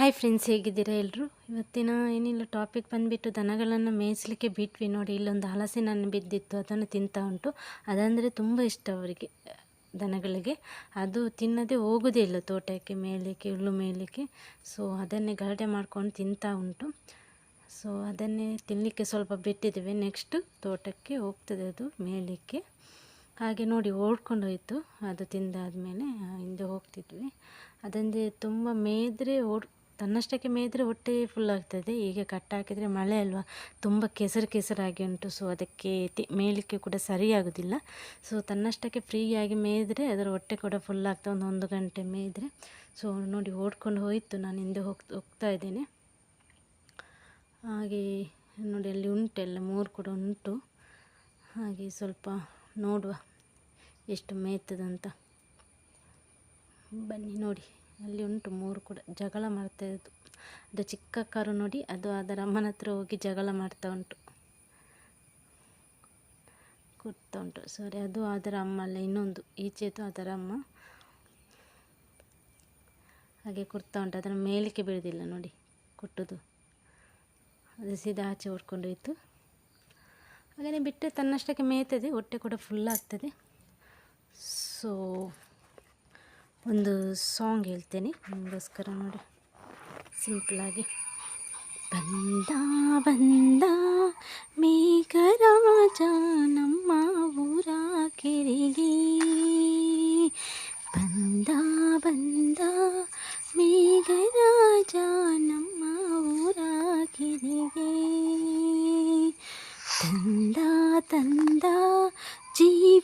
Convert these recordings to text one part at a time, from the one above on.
Hi friends ಹೇಗಿದ್ದೀರಾ ಎಲ್ಲರೂ ಇವತ್ತಿನ ಏನಿಲ್ಲ ಟಾಪಿಕ್ ಬಂದುಬಿಟ್ಟು ದನಗಳನ್ನು ಮೇಯಿಸಲಿಕ್ಕೆ ಬಿಟ್ವಿ ನೋಡಿ. ಇಲ್ಲೊಂದು ಹಲಸಿನ ಬಿದ್ದಿತ್ತು, ಅದನ್ನು ತಿಂತಾ ಉಂಟು. ಅದಂದರೆ ತುಂಬ ಇಷ್ಟ ಅವರಿಗೆ, ದನಗಳಿಗೆ. ಅದು ತಿನ್ನದೇ ಹೋಗೋದೇ ಇಲ್ಲ ತೋಟಕ್ಕೆ ಮೇಯಲಿಕ್ಕೆ, ಹುಲ್ಲು ಮೇಯಲಿಕ್ಕೆ. ಸೊ ಅದನ್ನೇ ಗಲಾಟೆ ಮಾಡ್ಕೊಂಡು ತಿಂತಾ ಉಂಟು. ಸೊ ಅದನ್ನೇ ತಿನ್ನಲಿಕ್ಕೆ ಸ್ವಲ್ಪ ಬಿಟ್ಟಿದ್ದೇವೆ. ನೆಕ್ಸ್ಟ್ ತೋಟಕ್ಕೆ ಹೋಗ್ತದೆ ಅದು ಮೇಯಲಿಕ್ಕೆ. ಹಾಗೆ ನೋಡಿ, ಓಡ್ಕೊಂಡು ಹೋಯಿತು. ಅದು ತಿಂದಾದಮೇಲೆ ಹಿಂದೆ ಹೋಗ್ತಿದ್ವಿ. ಅದಂದರೆ ತುಂಬ ಮೇಯ್ದರೆ ಓಡ್ ತನ್ನಷ್ಟಕ್ಕೆ ಮೇಯ್ದರೆ ಹೊಟ್ಟೆ ಫುಲ್ ಆಗ್ತದೆ. ಈಗ ಕಟ್ ಹಾಕಿದರೆ ಮಳೆ ಅಲ್ವಾ? ತುಂಬ ಕೆಸರು ಕೆಸರಾಗಿ ಉಂಟು. ಸೊ ಅದಕ್ಕೆ ತಿ, ಮೇಯಲಿಕ್ಕೆ ಕೂಡ ಸರಿಯಾಗೋದಿಲ್ಲ. ಸೊ ತನ್ನಷ್ಟಕ್ಕೆ ಫ್ರೀಯಾಗಿ ಮೇಯ್ದರೆ ಅದರ ಹೊಟ್ಟೆ ಕೂಡ ಫುಲ್ ಆಗ್ತಾ ಒಂದು ಒಂದು ಗಂಟೆ ಮೇಯ್ದರೆ. ಸೊ ನೋಡಿ, ಓಡ್ಕೊಂಡು ಹೋಯಿತು. ನಾನು ಹಿಂದೆ ಹೋಗ್ತಾ ಹೋಗ್ತಾ ಇದ್ದೇನೆ. ಹಾಗೆ ನೋಡಿ, ಅಲ್ಲಿ ಉಂಟೆಲ್ಲ ಮೂರು ಕೂಡ ಉಂಟು. ಹಾಗೆ ಸ್ವಲ್ಪ ನೋಡುವ ಎಷ್ಟು ಮೇಯ್ತದಂತ. ಬನ್ನಿ, ನೋಡಿ. ಅಲ್ಲಿ ಉಂಟು ಮೂರು ಕೂಡ. ಜಗಳ ಮಾಡ್ತಾ ಇದ್ದು ಅದು ಚಿಕ್ಕ ಕಾರು ನೋಡಿ ಅದು ಅದರ ಅಮ್ಮನ ಹತ್ರ ಹೋಗಿ ಜಗಳ ಮಾಡ್ತಾ ಉಂಟು. ಕೂರ್ತಾ ಉಂಟು. ಸಾರಿ, ಅದು ಅದರ ಅಮ್ಮ ಅಲ್ಲ, ಇನ್ನೊಂದು. ಈಚೆದು ಅದರ ಅಮ್ಮ. ಹಾಗೆ ಕುರ್ತಾ ಉಂಟು. ಅದರ ಮೇಲಕ್ಕೆ ಬೀಳೋದಿಲ್ಲ ನೋಡಿ ಕುಟ್ಟುದು ಅದು ಸೀದಾ ಆಚೆ ಹೊಡ್ಕೊಂಡೋಯ್ತು ಹಾಗೆಯೇ ಬಿಟ್ಟರೆ ತನ್ನಷ್ಟಕ್ಕೆ ಮೇಯ್ತದೆ, ಹೊಟ್ಟೆ ಕೂಡ ಫುಲ್ ಆಗ್ತದೆ. ಸೊ ಒಂದು ಸಾಂಗ್ ಹೇಳ್ತೇನೆ, ನಿಮಗೋಸ್ಕರ ನೋಡಿ. ಸಿಂಪಲಾಗಿ ಬಂದ ಬಂದ, ಮೇಘರಾಜ ನಮ್ಮ ಊರ ಕೆರೆಗೆ. ಬಂದ ಬಂದ, ಮೇಘರಾಜ ನಮ್ಮ ಊರ ಕೆರೆಗೆ. ತಂದ ತಂದ ಜೀವಗಳೆಯ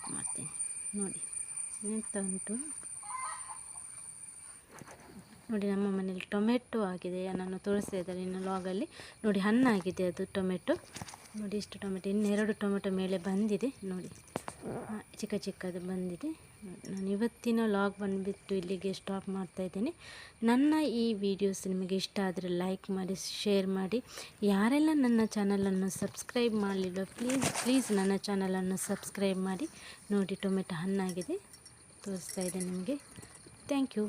ಸ್ಟಾಪ್ ಮಾಡ್ತೀನಿ. ನೋಡಿ, ಎಂತ ಉಂಟು? ನೋಡಿ, ನಮ್ಮ ಮನೇಲಿ ಟೊಮೆಟೊ ಆಗಿದೆ. ನಾನು ತೋರಿಸ್ತಾ ಇದ್ದಾರೆ ಇನ್ನು ಲಾಗಲ್ಲಿ ನೋಡಿ, ಹಣ್ಣಾಗಿದೆ ಅದು ಟೊಮೆಟೊ. ನೋಡಿ, ಇಷ್ಟು ಟೊಮೆಟೊ, ಇನ್ನೆರಡು ಟೊಮೆಟೊ ಮೇಲೆ ಬಂದಿದೆ. ನೋಡಿ. ಚಿಕ್ಕ ಚಿಕ್ಕದು ಬಂದಿದೆ. ನಾನು ಇವತ್ತಿನ ಲಾಗ್ ಬಂದುಬಿಟ್ಟು ಇಲ್ಲಿಗೆ ಸ್ಟಾಪ್ ಮಾಡ್ತಾ ಇದ್ದೇನೆ. ನನ್ನ ಈ ವಿಡಿಯೋಸ್ ನಿಮಗೆ ಇಷ್ಟ ಆದರೆ ಲೈಕ್ ಮಾಡಿ ಶೇರ್ ಮಾಡಿ. ಯಾರೆಲ್ಲ ನನ್ನ ಚಾನಲನ್ನು ಸಬ್ಸ್ಕ್ರೈಬ್ ಮಾಡಲಿಲ್ಲ ಪ್ಲೀಸ್ ಪ್ಲೀಸ್ ನನ್ನ ಚಾನಲನ್ನು ಸಬ್ಸ್ಕ್ರೈಬ್ ಮಾಡಿ. ನೋಡಿ, ಟೊಮೆಟೊ ಹಣ್ಣಾಗಿದೆ. ತೋರಿಸ್ತಾ ಇದೆ ನಿಮಗೆ. Thank you